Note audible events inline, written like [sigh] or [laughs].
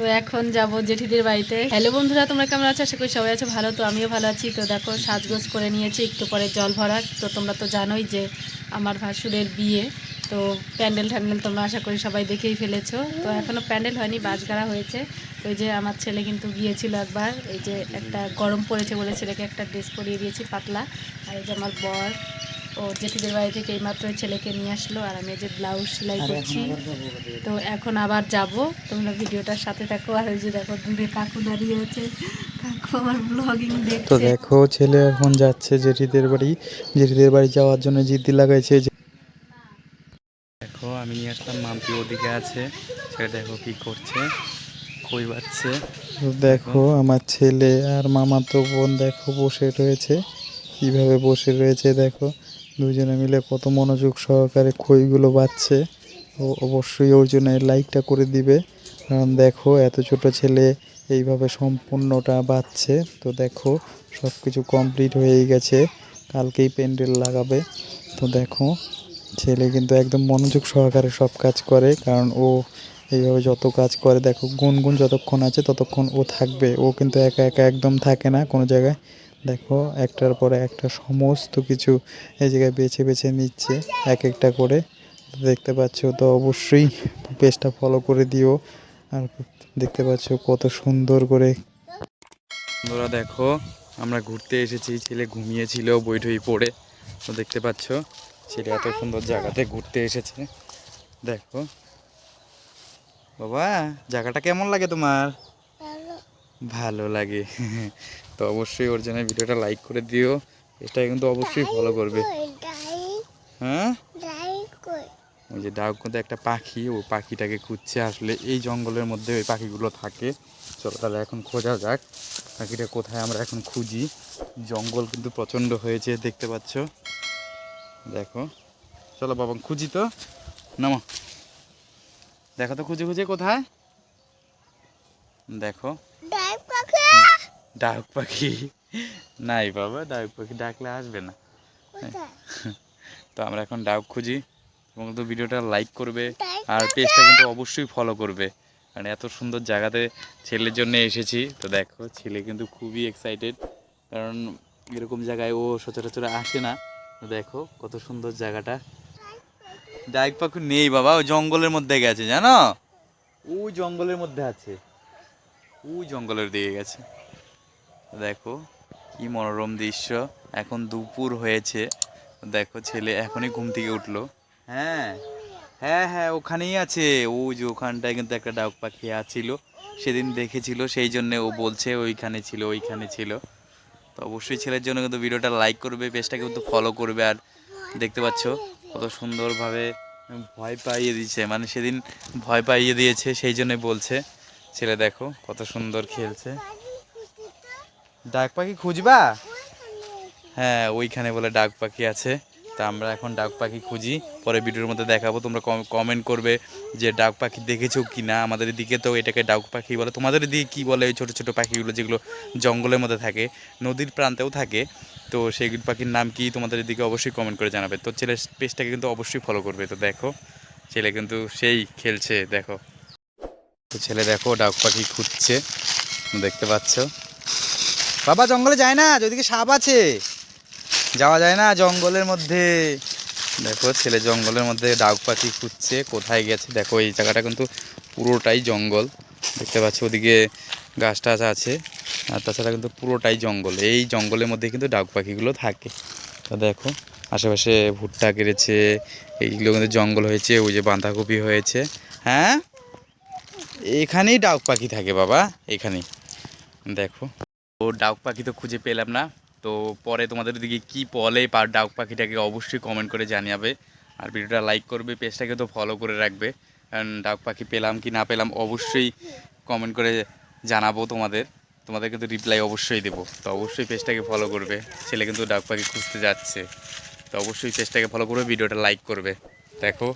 তো এখন যাব জেঠিদের বাড়িতে। হ্যালো বন্ধুরা, তোমরা কেমন আছো? আশা করি সবাই আছো ভালো, তো আমিও ভালো আছি। তো দেখো, সাজগোজ করে নিয়েছি, একটু পরে জল ভরা তো তোমরা তো জানোই যে আমার ভাসুরের বিয়ে। তো প্যান্ডেল ট্যান্ডেল তোমরা আশা করি সবাই দেখেই ফেলেছো। তো এখনও প্যান্ডেল হয়নি বাজগাড়া হয়েছে। তো যে আমার ছেলে কিন্তু গিয়েছিল একবার। এই যে একটা গরম পড়েছে বলে ছেলেকে একটা ড্রেস পরিয়ে দিয়েছি, পাতলা। আর এই যে আমার বর ও জেঠিদের বাড়ি থেকে এইমাত্র ছেলেকে নিয়ে আসলো আর আমি যে ব্লাউজ সেলাই করছি। তো এখন আবার যাব। তোমরা ভিডিওটার সাথে থাকো আর ওই যে দেখো দূরে কাকু দাঁড়িয়ে আছে। কাকু আমার ব্লগিং তো দেখো ছেলে এখন যাচ্ছে জেঠিদের বাড়ি। জেঠিদের বাড়ি যাওয়ার জন্য জিদ্দি লাগাইছে দেখো আমি নিয়ে আসলাম মাম্পি ওদিকে আছে। সে দেখো কি করছে কই বাচ্ছে তো দেখো। আমার ছেলে আর মামা তো বোন দেখো বসে রয়েছে। কীভাবে বসে রয়েছে দেখো। দুজনে মিলে কত মনোযোগ সহকারে খইগুলো বাচ্ছে ও অবশ্যই ওর জন্য লাইকটা করে দিবে। কারণ দেখো, এত ছোট ছেলে এইভাবে সম্পূর্ণটা বাচ্ছে তো দেখো সব কিছু কমপ্লিট হয়েই গেছে। কালকেই প্যান্ডেল লাগাবে। তো দেখো, ছেলে কিন্তু একদম মনোযোগ সহকারে সব কাজ করে। কারণ ও এইভাবে যত কাজ করে, দেখো, গুনগুন যতক্ষণ আছে ততক্ষণ ও থাকবে। ও কিন্তু একা একা একদম থাকে না কোনো জায়গায়। দেখো, একটার পরে একটা সমস্ত কিছু এই জায়গায় বেছে বেছে নিচ্ছে এক একটা করে। দেখতে পাচ্ছ তো অবশ্যই পেজটা ফলো করে দিও। আর দেখতে পাচ্ছ কত সুন্দর করে। বন্ধুরা দেখো, আমরা ঘুরতে এসেছি, ছেলে ঘুমিয়েছিল বইটই পড়ে। তো দেখতে পাচ্ছ, ছেলে এত সুন্দর জায়গাতে ঘুরতে এসেছে। দেখো। বাবা, জায়গাটা কেমন লাগে তোমার? ভালো লাগে। তো অবশ্যই ওর জন্য ভিডিওটা লাইক করে দিও। এটা কিন্তু অবশ্যই ফলো করবে। হ্যাঁ? ওই যে ডাক মধ্যে একটা পাখি ও পাখিটাকে খুঁজছে আসলে। এই জঙ্গলের মধ্যে ওই পাখিগুলো থাকে। চলো তাহলে এখন খোঁজা যাক। পাখিটা কোথায় আমরা এখন খুঁজি? জঙ্গল কিন্তু প্রচণ্ড হয়েছে দেখতে পাচ্ছ? দেখো। চলো বাবা খুঁজি তো। নামো। দেখো তো খুঁজে খুঁজে কোথায়? দেখো। ডাক পাখি। নাই বাবা ডাক পাখি ডাকলে আসবে না। [laughs] তো আমরা এখন ডাক খুঁজি এবং তো ভিডিওটা লাইক করবে আর পেজটা কিন্তু অবশ্যই ফলো করবে। কারণ এত সুন্দর জায়গাতে ছেলের জন্য এসেছি। তো দেখো ছেলে কিন্তু খুবই এক্সাইটেড কারণ এরকম জায়গায় ও সচরাচর আসে না। তো দেখো কত সুন্দর জায়গাটা। ডাইক পাখি নেই বাবা ও জঙ্গলের মধ্যে গেছে জানো? ও জঙ্গলের মধ্যে আছে। ও জঙ্গলের দিকে গেছে। দেখো, কি মনোরম দৃশ্য। এখন দুপুর হয়েছে। দেখো, ছেলে এখনই ঘুম থেকে উঠল। হ্যাঁ হ্যাঁ হ্যাঁ ওখানেই আছে। ও যে ওখানটায় কিন্তু একটা ডাক পাখি আছিল। সেদিন দেখেছিল, সেই জন্য ও বলছে ওইখানে ছিল ওইখানে ছিল। তো অবশ্যই ছেলের জন্য কিন্তু ভিডিওটা লাইক করবে, পেজটাকে কিন্তু ফলো করবে। আর দেখতে পাচ্ছ, কত সুন্দরভাবে ভয় পাইয়ে দিচ্ছে। মানে সেদিন ভয় পাইয়ে দিয়েছে, সেই জন্যই বলছে। ছেলে দেখো, কত সুন্দর খেলছে। ডাক পাখি খুঁজবা হ্যাঁ ওইখানে বলে ডাক পাখি আছে। তা আমরা এখন ডাক পাখি খুঁজি। পরে ভিডিওর মধ্যে দেখাবো তোমরা কমেন্ট করবে যে ডাক পাখি দেখেছ কি না আমাদের দিকে তো এটাকে ডাক পাখি বলে। তোমাদের দিকে কী বলে ওই ছোটো ছোটো পাখিগুলো যেগুলো জঙ্গলের মধ্যে থাকে? নদীর প্রান্তেও থাকে। তো সেই পাখির নাম কি তোমাদের দিকে অবশ্যই কমেন্ট করে জানাবে। তো ছেলের পেজটাকে কিন্তু অবশ্যই ফলো করবে। তো দেখো ছেলে কিন্তু সেই খেলছে দেখো। তো ছেলে দেখো ডাক পাখি খুঁজছে। দেখতে পাচ্ছ? বাবা, জঙ্গলে যায় না? ওইদিকে সাপ আছে। যাওয়া যায় না জঙ্গলের মধ্যে। দেখো, ছেলে জঙ্গলের মধ্যে ডাক পাখি খুঁজছে, কোথায় গেছে? দেখো, এই জায়গাটা কিন্তু পুরোটাই জঙ্গল। দেখতে পাচ্ছ, ওদিকে গাছ টাছ আছে, আর তাছাড়া কিন্তু পুরোটাই জঙ্গল। এই জঙ্গলের মধ্যে কিন্তু ডাক পাখিগুলো থাকে। তো দেখো, আশেপাশে ভুট্টা কেড়েছে এইগুলো কিন্তু জঙ্গল হয়েছে, ওই যে বাঁধাকপি হয়েছে। হ্যাঁ? এখানেই ডাক পাখি থাকে বাবা, এখানেই। দেখো। ও ডাক পাখি তো খুঁজে পেলাম না। তো পরে তোমাদের দিকে কি বলে পার ডাক পাখিটাকে অবশ্যই কমেন্ট করে জানাবে আর ভিডিওটা লাইক করবে, পেজটাকে তো ফলো করে রাখবে। কারণ ডাক পাখি পেলাম কি না পেলাম অবশ্যই কমেন্ট করে জানাব তোমাদের। তোমাদের কিন্তু রিপ্লাই অবশ্যই দেবো। তো অবশ্যই পেজটাকে ফলো করবে। ছেলে কিন্তু ডাক পাখি খুঁজতে যাচ্ছে। তো অবশ্যই পেজটাকে ফলো করবে, ভিডিওটা লাইক করবে। দেখো।